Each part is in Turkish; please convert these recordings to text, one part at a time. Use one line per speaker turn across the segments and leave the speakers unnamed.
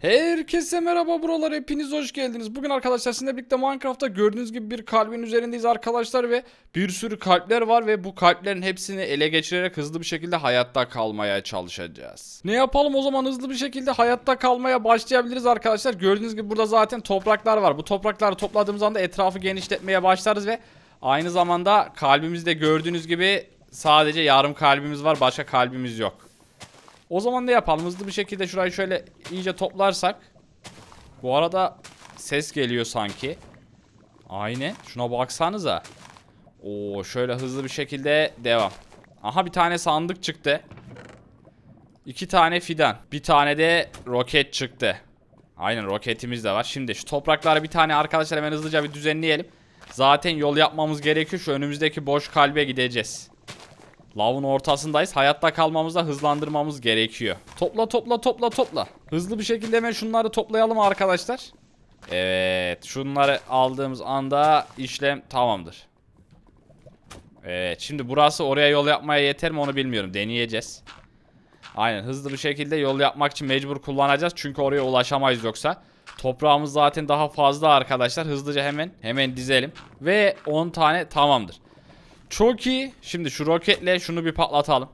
Herkese merhaba buralar hepiniz hoş geldiniz. Bugün arkadaşlar sizinle birlikte Minecraft'ta gördüğünüz gibi bir kalbin üzerindeyiz arkadaşlar ve bir sürü kalpler var ve bu kalplerin hepsini ele geçirerek hızlı bir şekilde hayatta kalmaya çalışacağız. Ne yapalım o zaman hızlı bir şekilde hayatta kalmaya başlayabiliriz arkadaşlar. Gördüğünüz gibi burada zaten topraklar var. Bu toprakları topladığımız anda etrafı genişletmeye başlarız ve aynı zamanda kalbimizde gördüğünüz gibi sadece yarım kalbimiz var başka kalbimiz yok. O zaman ne yapalım? Hızlı bir şekilde şurayı şöyle iyice toplarsak. Bu arada ses geliyor sanki. Aynen. Şuna baksanıza. Oo şöyle hızlı bir şekilde devam. Aha bir tane sandık çıktı. İki tane fidan. Bir tane de roket çıktı. Aynen roketimiz de var. Şimdi şu toprakları bir tane arkadaşlar hemen hızlıca bir düzenleyelim. Zaten yol yapmamız gerekiyor. Şu önümüzdeki boş kalbe gideceğiz. Lavın ortasındayız. Hayatta kalmamızda hızlandırmamız gerekiyor. Topla topla topla topla. Hızlı bir şekilde hemen şunları toplayalım arkadaşlar. Evet. Şunları aldığımız anda işlem tamamdır. Evet. Şimdi burası oraya yol yapmaya yeter mi onu bilmiyorum. Deneyeceğiz. Aynen hızlı bir şekilde yol yapmak için mecbur kullanacağız. Çünkü oraya ulaşamayız yoksa. Toprağımız zaten daha fazla arkadaşlar. Hızlıca hemen hemen dizelim. Ve 10 tane tamamdır. Çok iyi. Şimdi şu roketle şunu bir patlatalım.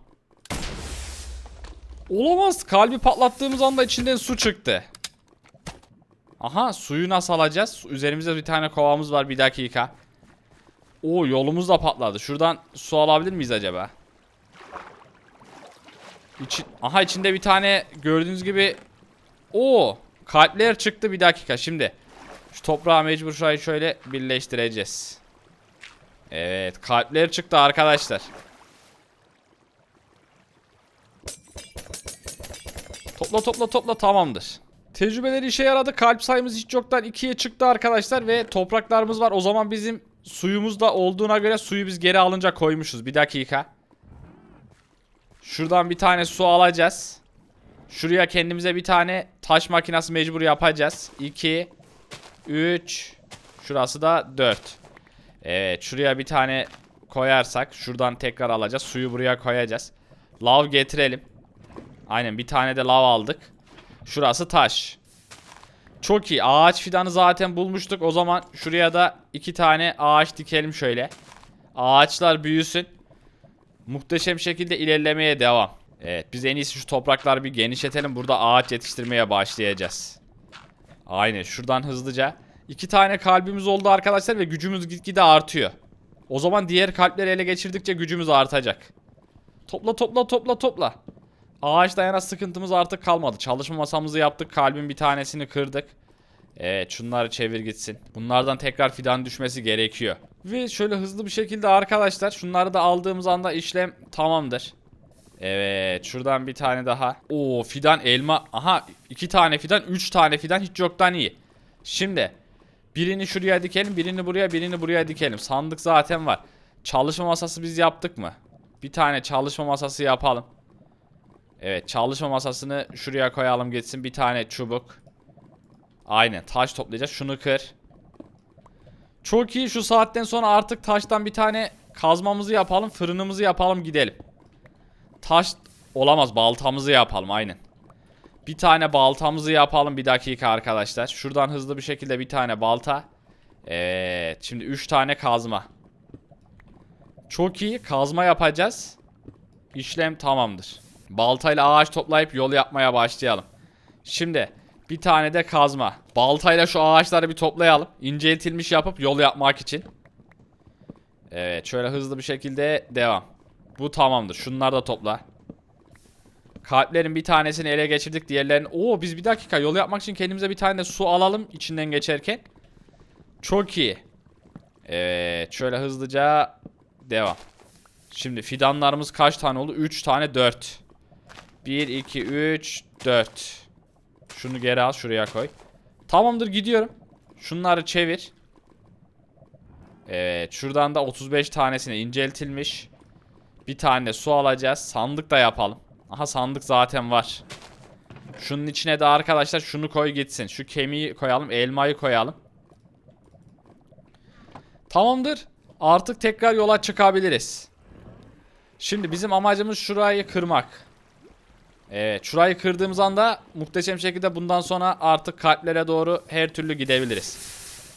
Olamaz. Kalbi patlattığımız anda içinden su çıktı. Aha suyu nasıl alacağız? Üzerimizde bir tane kovamız var. Bir dakika. Oo yolumuz da patladı. Şuradan su alabilir miyiz acaba? İçi... Aha içinde bir tane gördüğünüz gibi Oo kalpler çıktı bir dakika şimdi. Şu toprağı mecbur şöyle birleştireceğiz. Evet kalpler çıktı arkadaşlar. Topla topla topla tamamdır. Tecrübeleri işe yaradı. Kalp sayımız hiç yoktan ikiye çıktı arkadaşlar ve topraklarımız var. O zaman bizim suyumuz da olduğuna göre suyu biz geri alınca koymuşuz. Bir dakika. Şuradan bir tane su alacağız. Şuraya kendimize bir tane taş makinesi mecbur yapacağız. 2 3 Şurası da 4. Evet şuraya bir tane koyarsak şuradan tekrar alacağız. Suyu buraya koyacağız. Lav getirelim. Aynen bir tane de lav aldık. Şurası taş. Çok iyi. Ağaç fidanı zaten bulmuştuk. O zaman şuraya da iki tane ağaç dikelim şöyle. Ağaçlar büyüsün. Muhteşem şekilde ilerlemeye devam. Evet biz en iyisi şu toprakları bir genişletelim. Burada ağaç yetiştirmeye başlayacağız. Aynen şuradan hızlıca. İki tane kalbimiz oldu arkadaşlar ve gücümüz gitgide artıyor. O zaman diğer kalpleri ele geçirdikçe gücümüz artacak. Topla topla topla topla. Ağaç dayana sıkıntımız artık kalmadı. Çalışma masamızı yaptık. Kalbin bir tanesini kırdık. Evet şunları çevir gitsin. Bunlardan tekrar fidan düşmesi gerekiyor. Ve şöyle hızlı bir şekilde arkadaşlar şunları da aldığımız anda işlem tamamdır. Evet şuradan bir tane daha. Oo fidan elma. Aha iki tane fidan üç tane fidan hiç yoktan iyi. Şimdi birini şuraya dikelim birini buraya birini buraya dikelim. Sandık zaten var. Çalışma masası biz yaptık mı? Bir tane çalışma masası yapalım. Evet çalışma masasını şuraya koyalım gitsin bir tane çubuk. Aynen taş toplayacağız şunu kır. Çok iyi şu saatten sonra artık taştan bir tane kazmamızı yapalım fırınımızı yapalım gidelim. Taş olamaz baltamızı yapalım aynen. Bir tane baltamızı yapalım bir dakika arkadaşlar. Şuradan hızlı bir şekilde bir tane balta. Evet şimdi 3 tane kazma. Çok iyi kazma yapacağız. İşlem tamamdır. Baltayla ağaç toplayıp yol yapmaya başlayalım. Şimdi bir tane de kazma. Baltayla şu ağaçları bir toplayalım. İnceltilmiş yapıp yol yapmak için. Evet şöyle hızlı bir şekilde devam. Bu tamamdır. Şunları da topla. Kalplerin bir tanesini ele geçirdik. Diğerlerini... Oo biz bir dakika yol yapmak için kendimize bir tane de su alalım içinden geçerken. Çok iyi. Evet şöyle hızlıca devam. Şimdi fidanlarımız kaç tane oldu? 3 tane 4. 1, 2, 3, 4. Şunu geri al şuraya koy. Tamamdır gidiyorum. Şunları çevir. Evet şuradan da 35 tanesine inceltilmiş. Bir tane su alacağız. Sandık da yapalım. Aha sandık zaten var. Şunun içine de arkadaşlar şunu koy gitsin. Şu kemiği koyalım. Elmayı koyalım. Tamamdır. Artık tekrar yola çıkabiliriz. Şimdi bizim amacımız şurayı kırmak. Evet şurayı kırdığımız anda muhteşem şekilde bundan sonra artık kalplere doğru her türlü gidebiliriz.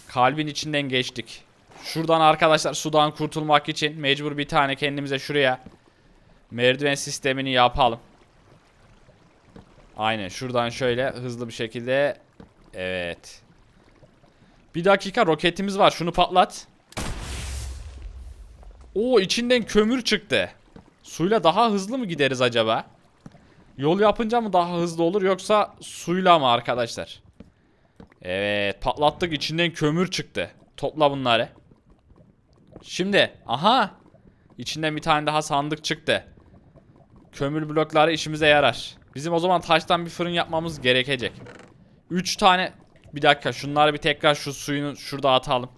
Kalbin içinden geçtik. Şuradan arkadaşlar sudan kurtulmak için mecbur bir tane kendimize şuraya merdiven sistemini yapalım. Aynen şuradan şöyle hızlı bir şekilde evet. Bir dakika roketimiz var. Şunu patlat. Oo içinden kömür çıktı. Suyla daha hızlı mı gideriz acaba? Yol yapınca mı daha hızlı olur yoksa suyla mı arkadaşlar? Evet patlattık içinden kömür çıktı. Topla bunları. Şimdi aha içinden bir tane daha sandık çıktı. Kömür blokları işimize yarar. Bizim o zaman taştan bir fırın yapmamız gerekecek. 3 tane bir dakika şunları bir tekrar şu suyunu şurada atalım.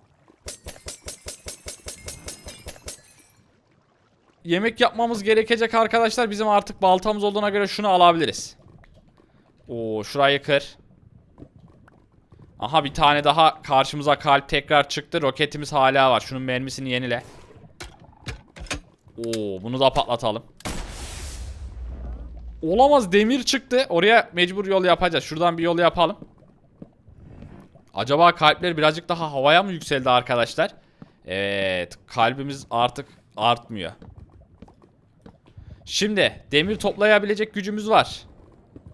Yemek yapmamız gerekecek arkadaşlar. Bizim artık baltamız olduğuna göre şunu alabiliriz. Oo şurayı kır. Aha bir tane daha karşımıza kalp tekrar çıktı. Roketimiz hala var. Şunun mermisini yenile. Oo bunu da patlatalım. Olamaz demir çıktı. Oraya mecbur yol yapacağız. Şuradan bir yol yapalım. Acaba kalpler birazcık daha havaya mı yükseldi arkadaşlar? Evet kalbimiz artık artmıyor. Şimdi demir toplayabilecek gücümüz var.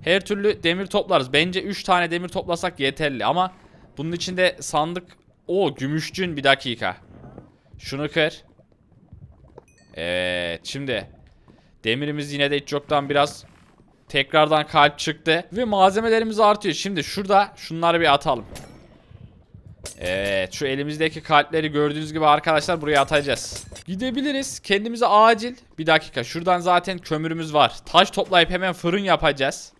Her türlü demir toplarız. Bence 3 tane demir toplasak yeterli ama bunun içinde sandık o gümüşcün bir dakika. Şunu kır. Evet şimdi demirimiz yine de hiç yoktan biraz tekrardan kalp çıktı ve malzemelerimiz artıyor. Şimdi şurada şunları bir atalım. Evet şu elimizdeki kalpleri gördüğünüz gibi arkadaşlar buraya atacağız. Gidebiliriz. Kendimize acil. Bir dakika şuradan zaten kömürümüz var. Taş toplayıp hemen fırın yapacağız.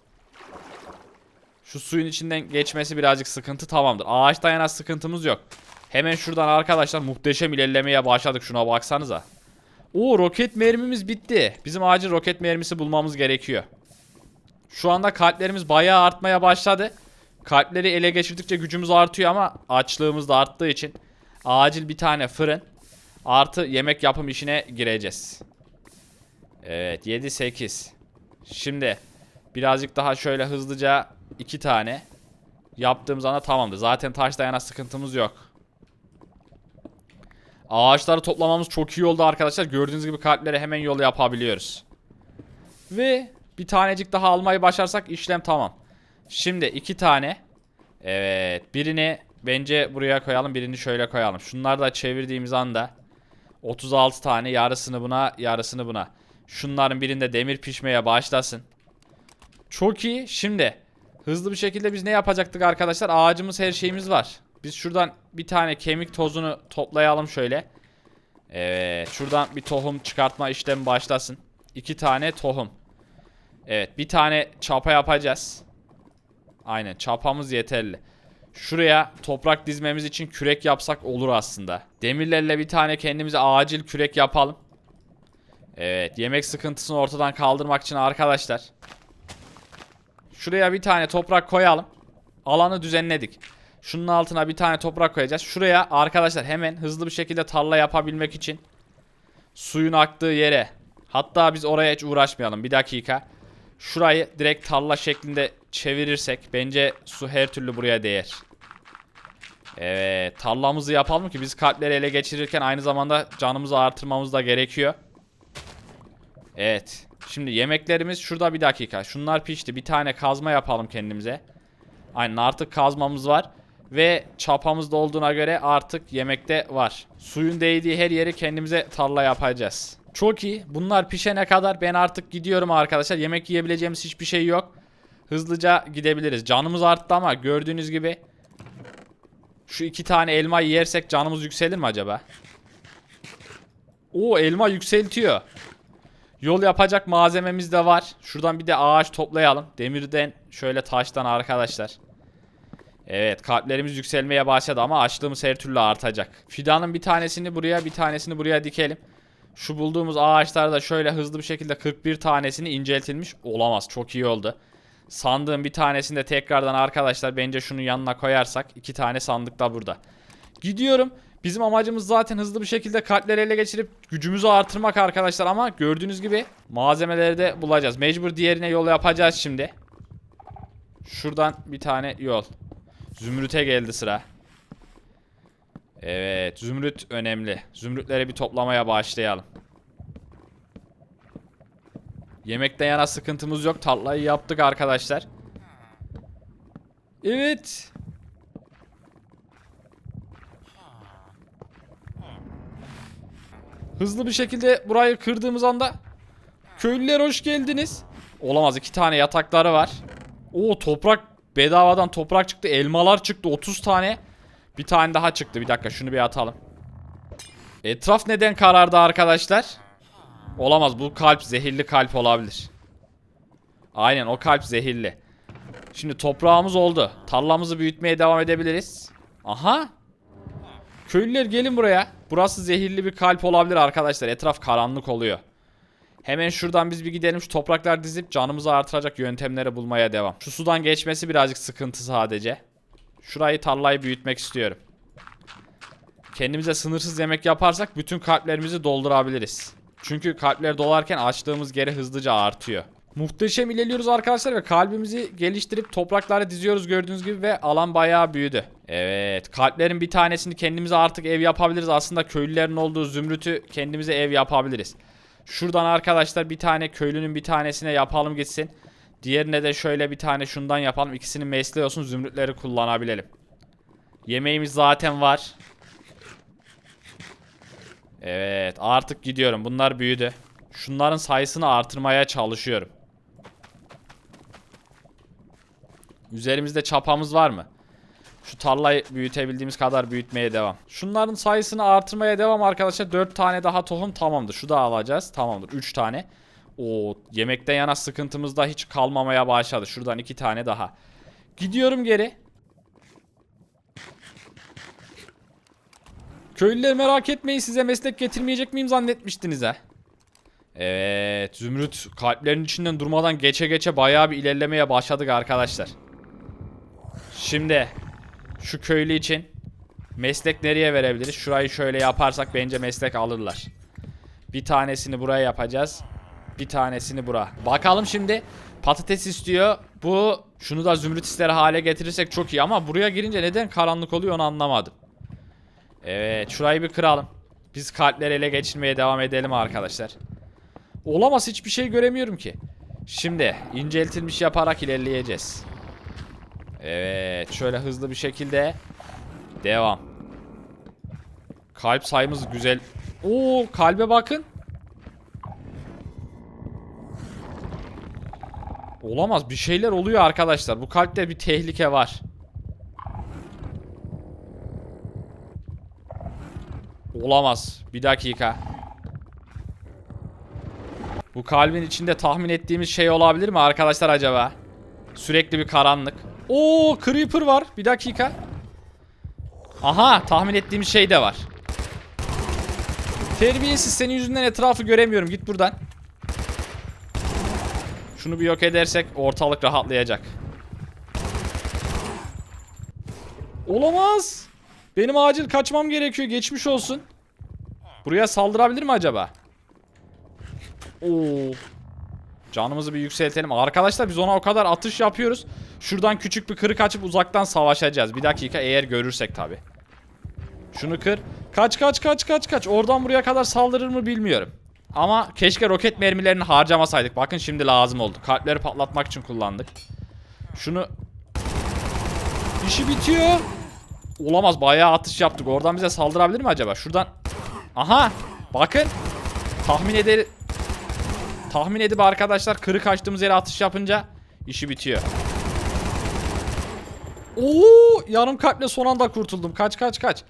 Şu suyun içinden geçmesi birazcık sıkıntı tamamdır. Ağaçta yana sıkıntımız yok. Hemen şuradan arkadaşlar muhteşem ilerlemeye başladık. Şuna baksanıza. Oo roket mermimiz bitti. Bizim acil roket mermisi bulmamız gerekiyor. Şu anda kalplerimiz bayağı artmaya başladı. Kalpleri ele geçirdikçe gücümüz artıyor ama açlığımız da arttığı için acil bir tane fırın artı yemek yapım işine gireceğiz. Evet 7 8. Şimdi birazcık daha şöyle hızlıca iki tane yaptığımız anda tamamdır. Zaten taş dayana sıkıntımız yok. Ağaçları toplamamız çok iyi oldu arkadaşlar. Gördüğünüz gibi kalplere hemen yol yapabiliyoruz. Ve bir tanecik daha almayı başarsak işlem tamam. Şimdi iki tane. Evet. Birini bence buraya koyalım. Birini şöyle koyalım. Şunları da çevirdiğimiz anda 36 tane yarısını buna yarısını buna. Şunların birinde demir pişmeye başlasın. Çok iyi. Şimdi hızlı bir şekilde biz ne yapacaktık arkadaşlar? Ağacımız her şeyimiz var. Biz şuradan bir tane kemik tozunu toplayalım şöyle. Evet. Şuradan bir tohum çıkartma işlemi başlasın. İki tane tohum. Evet. Bir tane çapa yapacağız. Aynen. Çapamız yeterli. Şuraya toprak dizmemiz için kürek yapsak olur aslında. Demirlerle bir tane kendimize acil kürek yapalım. Evet. Yemek sıkıntısını ortadan kaldırmak için arkadaşlar. Şuraya bir tane toprak koyalım. Alanı düzenledik. Şunun altına bir tane toprak koyacağız. Şuraya arkadaşlar hemen hızlı bir şekilde tarla yapabilmek için suyun aktığı yere hatta biz oraya hiç uğraşmayalım. Bir dakika. Şurayı direkt tarla şeklinde çevirirsek bence su her türlü buraya değer. Evet tarlamızı yapalım ki biz kalpleri ele geçirirken aynı zamanda canımızı artırmamız da gerekiyor. Evet. Şimdi yemeklerimiz şurada bir dakika. Şunlar pişti. Bir tane kazma yapalım kendimize. Aynen artık kazmamız var. Ve çapamız da olduğuna göre artık yemekte var. Suyun değdiği her yeri kendimize tarla yapacağız. Çok iyi. Bunlar pişene kadar ben artık gidiyorum arkadaşlar. Yemek yiyebileceğimiz hiçbir şey yok. Hızlıca gidebiliriz. Canımız arttı ama gördüğünüz gibi şu iki tane elma yersek canımız yükselir mi acaba? Oo elma yükseltiyor. Yol yapacak malzememiz de var. Şuradan bir de ağaç toplayalım. Demirden şöyle taştan arkadaşlar. Evet kalplerimiz yükselmeye başladı ama açlığımız her türlü artacak. Fidanın bir tanesini buraya bir tanesini buraya dikelim. Şu bulduğumuz ağaçlar da şöyle hızlı bir şekilde 41 tanesini inceltilmiş. Olamaz çok iyi oldu. Sandığın bir tanesini de tekrardan arkadaşlar bence şunun yanına koyarsak iki tane sandık da burada. Gidiyorum. Bizim amacımız zaten hızlı bir şekilde kalpleri ele geçirip gücümüzü artırmak arkadaşlar ama gördüğünüz gibi malzemeleri de bulacağız. Mecbur diğerine yol yapacağız şimdi. Şuradan bir tane yol. Zümrüt'e geldi sıra. Evet, zümrüt önemli. Zümrütleri bir toplamaya başlayalım. Yemekten yana sıkıntımız yok. Tarlayı yaptık arkadaşlar. Evet. Hızlı bir şekilde burayı kırdığımız anda köylüler hoş geldiniz. Olamaz iki tane yatakları var. Oo toprak bedavadan toprak çıktı. Elmalar çıktı 30 tane. Bir tane daha çıktı. Bir dakika şunu bir atalım. Etraf neden karardı arkadaşlar? Olamaz bu kalp zehirli kalp olabilir. Aynen o kalp zehirli. Şimdi toprağımız oldu. Tarlamızı büyütmeye devam edebiliriz. Aha. Köylüler gelin buraya. Burası zehirli bir kalp olabilir arkadaşlar. Etraf karanlık oluyor. Hemen şuradan biz bir gidelim şu topraklar dizip canımızı artıracak yöntemleri bulmaya devam. Şu sudan geçmesi birazcık sıkıntı sadece. Şurayı tarlayı büyütmek istiyorum. Kendimize sınırsız yemek yaparsak bütün kalplerimizi doldurabiliriz. Çünkü kalpler dolarken açtığımız geri hızlıca artıyor. Muhteşem ilerliyoruz arkadaşlar ve kalbimizi geliştirip topraklara diziyoruz gördüğünüz gibi ve alan bayağı büyüdü. Evet kalplerin bir tanesini kendimize artık ev yapabiliriz. Aslında köylülerin olduğu zümrütü kendimize ev yapabiliriz. Şuradan arkadaşlar bir tane köylünün bir tanesine yapalım gitsin. Diğerine de şöyle bir tane şundan yapalım. İkisinin mesleği olsun zümrütleri kullanabilelim. Yemeğimiz zaten var. Evet artık gidiyorum. Bunlar büyüdü. Şunların sayısını artırmaya çalışıyorum. Üzerimizde çapamız var mı? Şu tarlayı büyütebildiğimiz kadar büyütmeye devam. Şunların sayısını artırmaya devam arkadaşlar. 4 tane daha tohum tamamdır. Şu da alacağız. Tamamdır. 3 tane. O yemekten yana sıkıntımız da hiç kalmamaya başladı. Şuradan 2 tane daha. Gidiyorum geri. Köylüler merak etmeyin size meslek getirmeyecek miyim zannetmiştiniz ha. Evet Zümrüt kalplerin içinden durmadan geçe geçe bayağı bir ilerlemeye başladık arkadaşlar. Şimdi şu köylü için meslek nereye verebiliriz? Şurayı şöyle yaparsak bence meslek alırlar. Bir tanesini buraya yapacağız. Bir tanesini bura. Bakalım şimdi patates istiyor. Bu şunu da zümrüt ister hale getirirsek çok iyi ama buraya girince neden karanlık oluyor onu anlamadım. Evet şurayı bir kıralım. Biz kalpleri ele geçirmeye devam edelim arkadaşlar. Olamaz hiçbir şey göremiyorum ki. Şimdi inceltilmiş yaparak ilerleyeceğiz. Evet şöyle hızlı bir şekilde devam. Kalp sayımız güzel. Oo kalbe bakın. Olamaz bir şeyler oluyor arkadaşlar. Bu kalpte bir tehlike var. Olamaz. Bir dakika. Bu kalbin içinde tahmin ettiğimiz şey olabilir mi arkadaşlar acaba? Sürekli bir karanlık. Oo creeper var. Bir dakika. Aha tahmin ettiğimiz şey de var. Terbiyesiz senin yüzünden etrafı göremiyorum. Git buradan. Şunu bir yok edersek ortalık rahatlayacak. Olamaz. Benim acil kaçmam gerekiyor. Geçmiş olsun. Buraya saldırabilir mi acaba? Oo. Canımızı bir yükseltelim. Arkadaşlar biz ona o kadar atış yapıyoruz. Şuradan küçük bir kırık açıp uzaktan savaşacağız. Bir dakika eğer görürsek tabi. Şunu kır. Kaç kaç kaç kaç kaç. Oradan buraya kadar saldırır mı bilmiyorum. Ama keşke roket mermilerini harcamasaydık. Bakın şimdi lazım oldu. Kalpleri patlatmak için kullandık. Şunu... İşi bitiyor. Olamaz bayağı atış yaptık. Oradan bize saldırabilir mi acaba? Şuradan... Aha! Bakın. Tahmin eder... Tahmin edip arkadaşlar kırık açtığımız yere atış yapınca işi bitiyor. Oo, yarım kalple son anda kurtuldum. Kaç kaç kaç.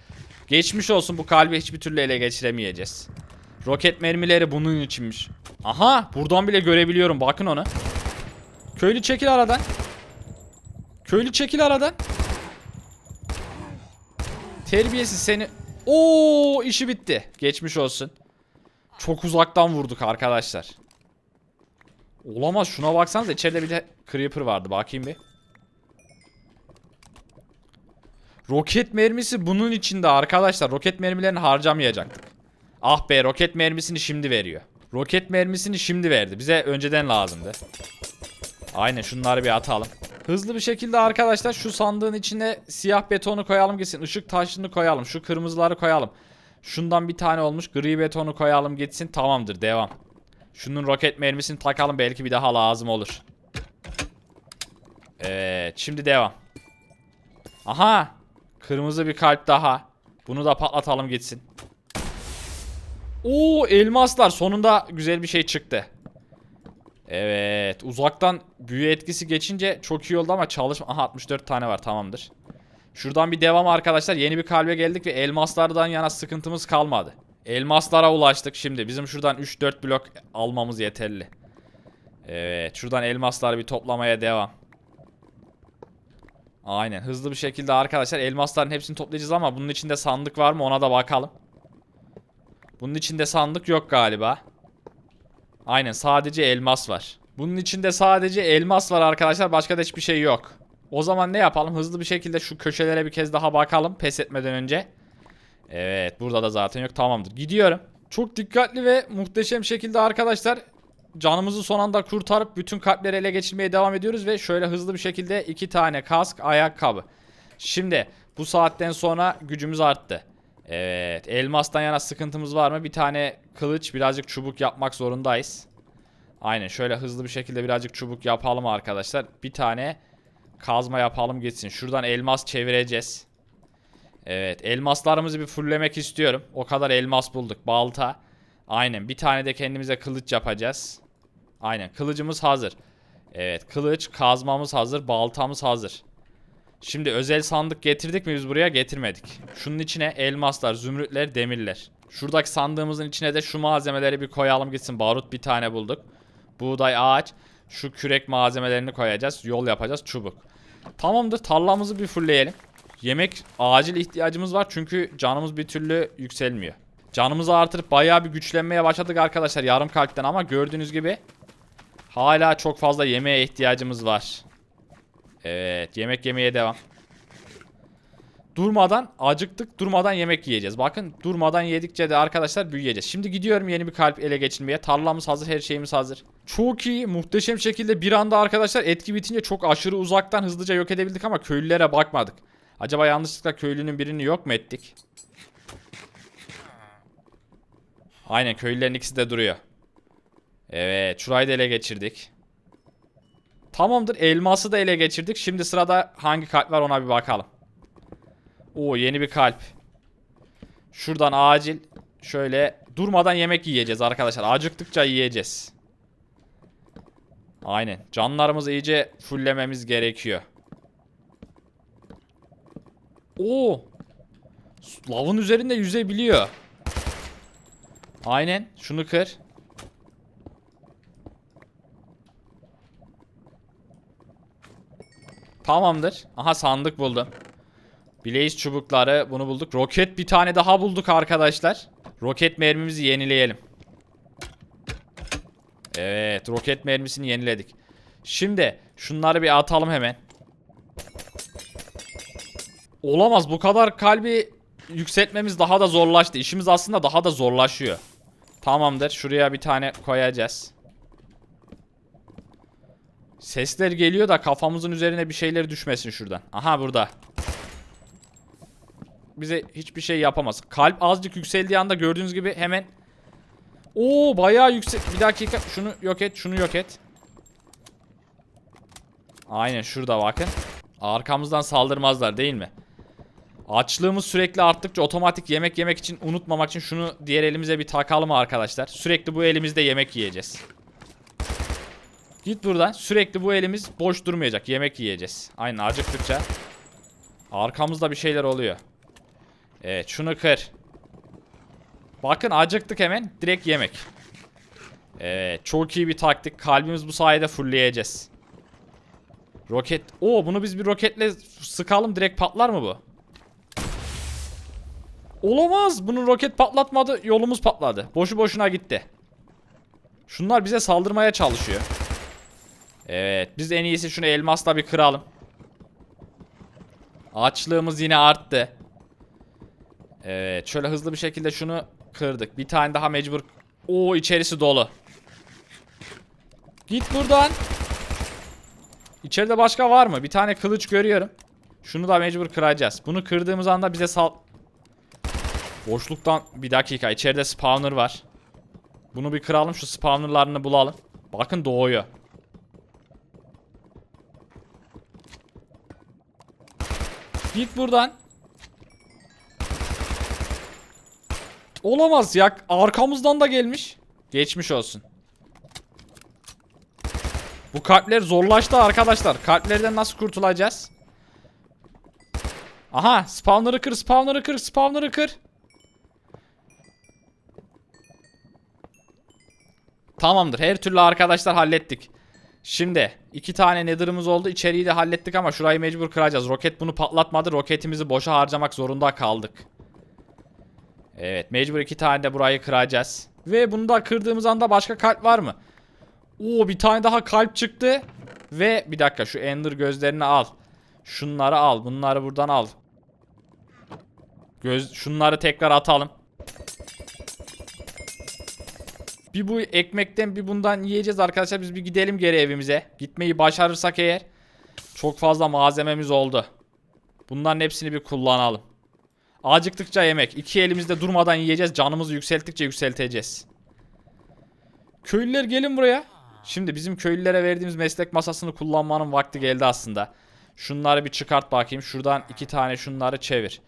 Geçmiş olsun bu kalbi hiçbir türlü ele geçiremeyeceğiz. Roket mermileri bunun içinmiş. Aha, buradan bile görebiliyorum. Bakın onu. Köylü çekil aradan. Köylü çekil aradan. Terbiyesiz seni. Oo, işi bitti. Geçmiş olsun. Çok uzaktan vurduk arkadaşlar. Olamaz şuna baksanız içeride bir de creeper vardı bakayım bir. Roket mermisi bunun içinde arkadaşlar. Roket mermilerini harcamayacaktık. Ah be roket mermisini şimdi veriyor. Roket mermisini şimdi verdi. Bize önceden lazımdı. Aynen şunları bir atalım. Hızlı bir şekilde arkadaşlar şu sandığın içine siyah betonu koyalım gitsin. Işık taşını koyalım. Şu kırmızıları koyalım. Şundan bir tane olmuş. Gri betonu koyalım gitsin. Tamamdır devam. Şunun roket mermisini takalım belki bir daha lazım olur. Evet şimdi devam. Aha. Kırmızı bir kalp daha. Bunu da patlatalım gitsin. Oo elmaslar sonunda güzel bir şey çıktı. Evet uzaktan büyü etkisi geçince çok iyi oldu ama çalışma. Aha 64 tane var tamamdır. Şuradan bir devam arkadaşlar. Yeni bir kalbe geldik ve elmaslardan yana sıkıntımız kalmadı. Elmaslara ulaştık şimdi. Bizim şuradan 3-4 blok almamız yeterli. Evet şuradan elmasları bir toplamaya devam. Aynen hızlı bir şekilde arkadaşlar elmasların hepsini toplayacağız ama bunun içinde sandık var mı ona da bakalım. Bunun içinde sandık yok galiba. Aynen sadece elmas var. Bunun içinde sadece elmas var arkadaşlar başka da hiçbir şey yok. O zaman ne yapalım hızlı bir şekilde şu köşelere bir kez daha bakalım pes etmeden önce. Evet burada da zaten yok tamamdır gidiyorum. Çok dikkatli ve muhteşem şekilde arkadaşlar canımızı son anda kurtarıp bütün kalpleri ele geçirmeye devam ediyoruz ve şöyle hızlı bir şekilde iki tane kask ayakkabı. Şimdi bu saatten sonra gücümüz arttı. Evet elmastan yana sıkıntımız var mı? Bir tane kılıç birazcık çubuk yapmak zorundayız. Aynen şöyle hızlı bir şekilde birazcık çubuk yapalım arkadaşlar. Bir tane kazma yapalım gitsin. Şuradan elmas çevireceğiz. Evet elmaslarımızı bir fulllemek istiyorum. O kadar elmas bulduk. Balta. Aynen bir tane de kendimize kılıç yapacağız. Aynen kılıcımız hazır. Evet kılıç kazmamız hazır. Baltamız hazır. Şimdi özel sandık getirdik mi biz buraya getirmedik. Şunun içine elmaslar, zümrütler, demirler. Şuradaki sandığımızın içine de şu malzemeleri bir koyalım gitsin. Barut bir tane bulduk. Buğday ağaç. Şu kürek malzemelerini koyacağız. Yol yapacağız. Çubuk. Tamamdır tarlamızı bir fullleyelim. Yemek acil ihtiyacımız var çünkü canımız bir türlü yükselmiyor. Canımızı artırıp bayağı bir güçlenmeye başladık arkadaşlar yarım kalpten ama gördüğünüz gibi hala çok fazla yemeğe ihtiyacımız var. Evet yemek yemeye devam. Durmadan acıktık durmadan yemek yiyeceğiz. Bakın durmadan yedikçe de arkadaşlar büyüyeceğiz. Şimdi gidiyorum yeni bir kalp ele geçirmeye. Tarlamız hazır her şeyimiz hazır. Çok iyi muhteşem şekilde bir anda arkadaşlar etki bitince çok aşırı uzaktan hızlıca yok edebildik ama köylülere bakmadık. Acaba yanlışlıkla köylünün birini yok mu ettik? Aynen köylülerin ikisi de duruyor. Evet şurayı da ele geçirdik. Tamamdır elması da ele geçirdik. Şimdi sırada hangi kalp var ona bir bakalım. Oo yeni bir kalp. Şuradan acil şöyle durmadan yemek yiyeceğiz arkadaşlar. Acıktıkça yiyeceğiz. Aynen. Canlarımızı iyice fulllememiz gerekiyor. Oo. Lavın üzerinde yüzebiliyor. Aynen. Şunu kır. Tamamdır. Aha sandık buldum. Blaze çubukları bunu bulduk. Roket bir tane daha bulduk arkadaşlar. Roket mermimizi yenileyelim. Evet roket mermisini yeniledik. Şimdi şunları bir atalım hemen. Olamaz bu kadar kalbi yükseltmemiz daha da zorlaştı. İşimiz aslında daha da zorlaşıyor. Tamamdır şuraya bir tane koyacağız. Sesler geliyor da kafamızın üzerine bir şeyler düşmesin şuradan. Aha burada. Bize hiçbir şey yapamaz. Kalp azıcık yükseldiği anda gördüğünüz gibi hemen Oo bayağı yüksek. Bir dakika şunu yok et, şunu yok et. Aynen şurada bakın. Arkamızdan saldırmazlar değil mi? Açlığımız sürekli arttıkça otomatik yemek yemek için unutmamak için şunu diğer elimize bir takalım arkadaşlar. Sürekli bu elimizde yemek yiyeceğiz. Git buradan. Sürekli bu elimiz boş durmayacak. Yemek yiyeceğiz. Aynen acıktıkça. Arkamızda bir şeyler oluyor. Evet şunu kır. Bakın acıktık hemen. Direkt yemek. Evet çok iyi bir taktik. Kalbimiz bu sayede fullleyeceğiz. Roket. Oo bunu biz bir roketle sıkalım. Direkt patlar mı bu? Olamaz. Bunun roket patlatmadı. Yolumuz patladı. Boşu boşuna gitti. Şunlar bize saldırmaya çalışıyor. Evet biz en iyisi şunu elmasla bir kıralım. Açlığımız yine arttı. Evet şöyle hızlı bir şekilde şunu kırdık. Bir tane daha mecbur. Oo içerisi dolu. Git buradan. İçeride başka var mı? Bir tane kılıç görüyorum. Şunu da mecbur kıracağız. Bunu kırdığımız anda bize sal... Boşluktan bir dakika. İçeride spawner var. Bunu bir kıralım. Şu spawnerlarını bulalım. Bakın doğuyor. Git buradan. Olamaz ya. Arkamızdan da gelmiş. Geçmiş olsun. Bu kalpler zorlaştı arkadaşlar. Kalplerden nasıl kurtulacağız? Aha spawner'ı kır spawner'ı kır spawner'ı kır. Tamamdır her türlü arkadaşlar hallettik. Şimdi iki tane nether'ımız oldu. İçeriği de hallettik ama şurayı mecbur kıracağız. Roket bunu patlatmadı. Roketimizi boşa harcamak zorunda kaldık. Evet mecbur iki tane de burayı kıracağız. Ve bunu da kırdığımız anda başka kalp var mı? Oo bir tane daha kalp çıktı. Ve bir dakika şu ender gözlerini al. Şunları al. Bunları buradan al. Göz şunları tekrar atalım. Bir bu ekmekten bir bundan yiyeceğiz arkadaşlar. Biz bir gidelim geri evimize. Gitmeyi başarırsak eğer çok fazla malzememiz oldu. Bunların hepsini bir kullanalım. Acıktıkça yemek. İki elimizde durmadan yiyeceğiz. Canımızı yükselttikçe yükselteceğiz. Köylüler gelin buraya. Şimdi bizim köylülere verdiğimiz meslek masasını kullanmanın vakti geldi aslında. Şunları bir çıkart bakayım. Şuradan iki tane şunları çevir.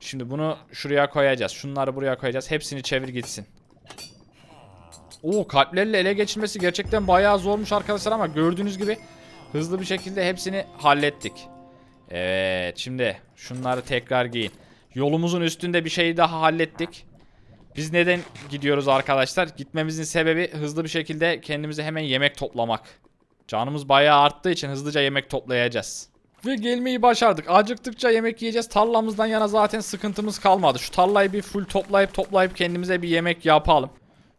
Şimdi bunu şuraya koyacağız. Şunları buraya koyacağız. Hepsini çevir gitsin. Oo kalplerle ele geçirmesi gerçekten bayağı zormuş arkadaşlar ama gördüğünüz gibi hızlı bir şekilde hepsini hallettik. Evet şimdi şunları tekrar giyin. Yolumuzun üstünde bir şeyi daha hallettik. Biz neden gidiyoruz arkadaşlar? Gitmemizin sebebi hızlı bir şekilde kendimize hemen yemek toplamak. Canımız bayağı arttığı için hızlıca yemek toplayacağız. Ve gelmeyi başardık. Acıktıkça yemek yiyeceğiz. Tarlamızdan yana zaten sıkıntımız kalmadı. Şu tarlayı bir full toplayıp toplayıp kendimize bir yemek yapalım.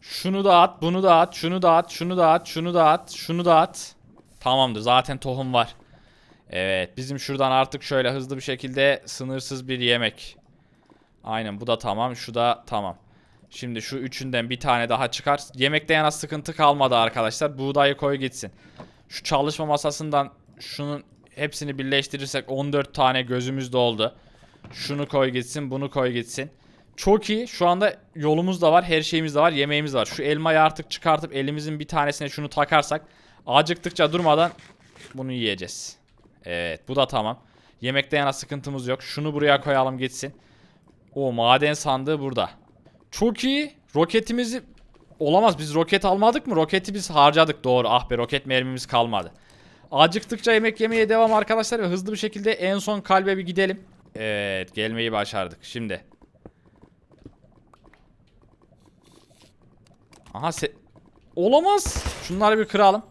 Şunu da at, bunu da at, şunu da at, şunu da at, şunu da at, şunu da at. Tamamdır. Zaten tohum var. Evet, bizim şuradan artık şöyle hızlı bir şekilde sınırsız bir yemek. Aynen bu da tamam, şu da tamam. Şimdi şu üçünden bir tane daha çıkar. Yemekte yana sıkıntı kalmadı arkadaşlar. Buğdayı koy gitsin. Şu çalışma masasından şunun hepsini birleştirirsek 14 tane gözümüz doldu. Şunu koy gitsin, bunu koy gitsin. Çok iyi. Şu anda yolumuz da var, her şeyimiz de var, yemeğimiz var. Şu elmayı artık çıkartıp elimizin bir tanesine şunu takarsak acıktıkça durmadan bunu yiyeceğiz. Evet, bu da tamam. Yemekte yana sıkıntımız yok. Şunu buraya koyalım gitsin. O maden sandığı burada. Çok iyi. Roketimizi olamaz. Biz roket almadık mı? Roketi biz harcadık doğru. Ah be roket mermimiz kalmadı. Acıktıkça yemek yemeye devam arkadaşlar ve hızlı bir şekilde en son kalbe bir gidelim. Evet, gelmeyi başardık. Şimdi. Aha se Olamaz. Şunları bir kıralım.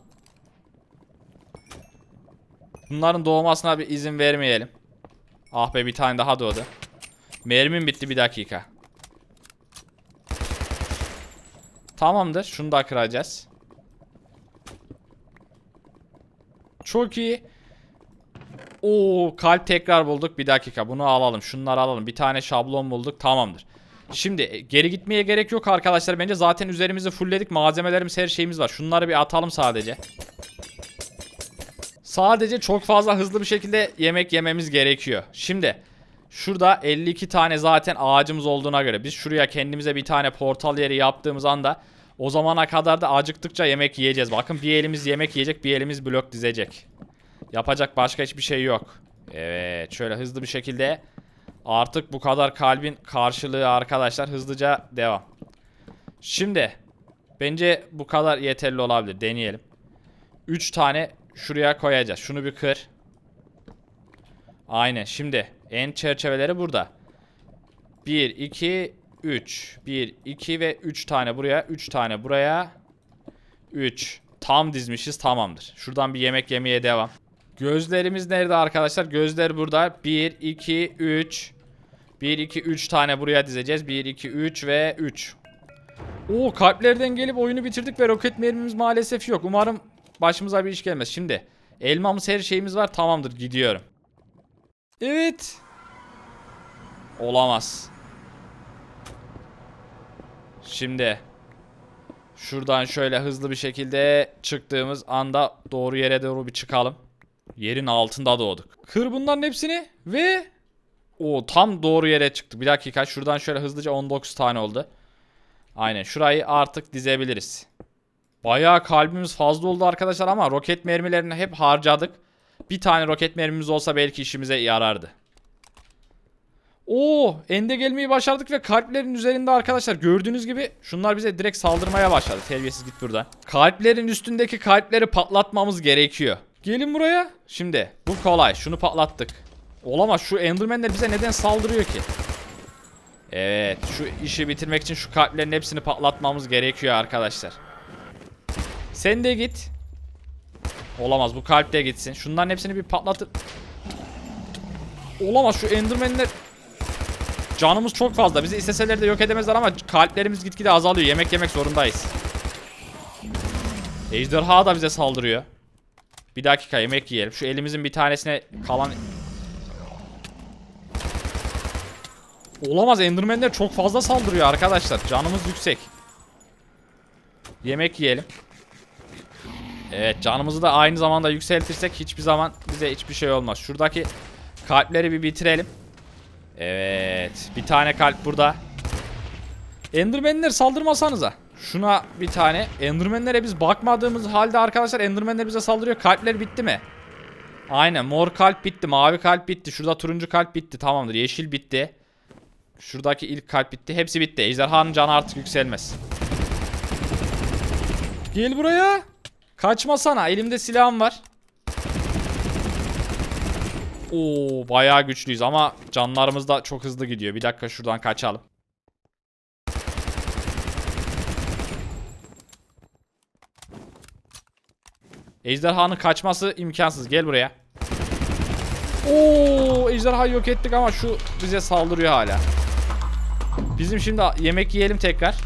Bunların doğmasına bir izin vermeyelim. Ah be bir tane daha doğdu. Mermim bitti bir dakika. Tamamdır. Şunu da kıracağız. Çok iyi. Oo kalp tekrar bulduk. Bir dakika bunu alalım. Şunları alalım. Bir tane şablon bulduk. Tamamdır. Şimdi e, geri gitmeye gerek yok arkadaşlar. Bence zaten üzerimizi fullledik. Malzemelerimiz her şeyimiz var. Şunları bir atalım sadece. Sadece çok fazla hızlı bir şekilde yemek yememiz gerekiyor. Şimdi şurada 52 tane zaten ağacımız olduğuna göre biz şuraya kendimize bir tane portal yeri yaptığımız anda o zamana kadar da acıktıkça yemek yiyeceğiz. Bakın bir elimiz yemek yiyecek, bir elimiz blok dizecek. Yapacak başka hiçbir şey yok. Evet, şöyle hızlı bir şekilde artık bu kadar kalbin karşılığı arkadaşlar hızlıca devam. Şimdi bence bu kadar yeterli olabilir. Deneyelim. 3 tane şuraya koyacağız. Şunu bir kır. Aynen. Şimdi en çerçeveleri burada. 1 2 3 1 2 ve 3 tane buraya, 3 tane buraya. 3. Tam dizmişiz. Tamamdır. Şuradan bir yemek yemeye devam. Gözlerimiz nerede arkadaşlar? Gözler burada. 1 2 3 1 2 3 tane buraya dizeceğiz. 1 2 3 ve 3. Oo kalplerden gelip oyunu bitirdik ve roket mermimiz maalesef yok. Umarım başımıza bir iş gelmez. Şimdi elmamız her şeyimiz var. Tamamdır gidiyorum. Evet. Olamaz. Şimdi şuradan şöyle hızlı bir şekilde çıktığımız anda doğru yere doğru bir çıkalım. Yerin altında doğduk. Kır bunların hepsini ve o tam doğru yere çıktı. Bir dakika şuradan şöyle hızlıca 19 tane oldu. Aynen şurayı artık dizebiliriz. Bayağı kalbimiz fazla oldu arkadaşlar ama roket mermilerini hep harcadık. Bir tane roket mermimiz olsa belki işimize yarardı. Oo, ende gelmeyi başardık ve kalplerin üzerinde arkadaşlar gördüğünüz gibi şunlar bize direkt saldırmaya başladı. Terbiyesiz git buradan. Kalplerin üstündeki kalpleri patlatmamız gerekiyor. Gelin buraya. Şimdi bu kolay. Şunu patlattık. Olamaz şu endermenler bize neden saldırıyor ki? Evet şu işi bitirmek için şu kalplerin hepsini patlatmamız gerekiyor arkadaşlar. Sen de git. Olamaz bu kalp de gitsin. Şunların hepsini bir patlatır. Olamaz şu endermenler Canımız çok fazla. Bizi isteseler de yok edemezler ama kalplerimiz gitgide azalıyor. Yemek yemek zorundayız. Ejderha da bize saldırıyor. Bir dakika yemek yiyelim. Şu elimizin bir tanesine kalan... Olamaz Enderman'ler çok fazla saldırıyor arkadaşlar. Canımız yüksek. Yemek yiyelim. Evet canımızı da aynı zamanda yükseltirsek hiçbir zaman bize hiçbir şey olmaz. Şuradaki kalpleri bir bitirelim. Evet. Bir tane kalp burada. Endermenler saldırmasanıza. Şuna bir tane. Endermenlere biz bakmadığımız halde arkadaşlar Endermenler bize saldırıyor. Kalpler bitti mi? Aynen. Mor kalp bitti. Mavi kalp bitti. Şurada turuncu kalp bitti. Tamamdır. Yeşil bitti. Şuradaki ilk kalp bitti. Hepsi bitti. Ejderhanın canı artık yükselmez. Gel buraya. Kaçmasana. Elimde silahım var. Oo bayağı güçlüyüz ama canlarımız da çok hızlı gidiyor. Bir dakika şuradan kaçalım. Ejderhanın kaçması imkansız. Gel buraya. Oo ejderha yok ettik ama şu bize saldırıyor hala. Bizim şimdi yemek yiyelim tekrar.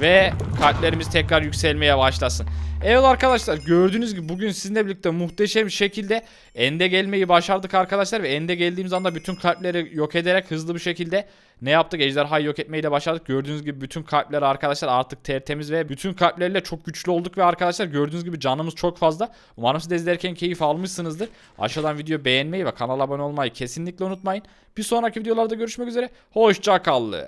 Ve kalplerimiz tekrar yükselmeye başlasın. Evet arkadaşlar gördüğünüz gibi bugün sizinle birlikte muhteşem şekilde ende gelmeyi başardık arkadaşlar. Ve ende geldiğimiz anda bütün kalpleri yok ederek hızlı bir şekilde ne yaptık? Ejderhayı yok etmeyi de başardık. Gördüğünüz gibi bütün kalpler arkadaşlar artık tertemiz ve bütün kalplerle çok güçlü olduk ve arkadaşlar gördüğünüz gibi canımız çok fazla. Umarım siz de izlerken keyif almışsınızdır. Aşağıdan video beğenmeyi ve kanala abone olmayı kesinlikle unutmayın. Bir sonraki videolarda görüşmek üzere. Hoşçakalın.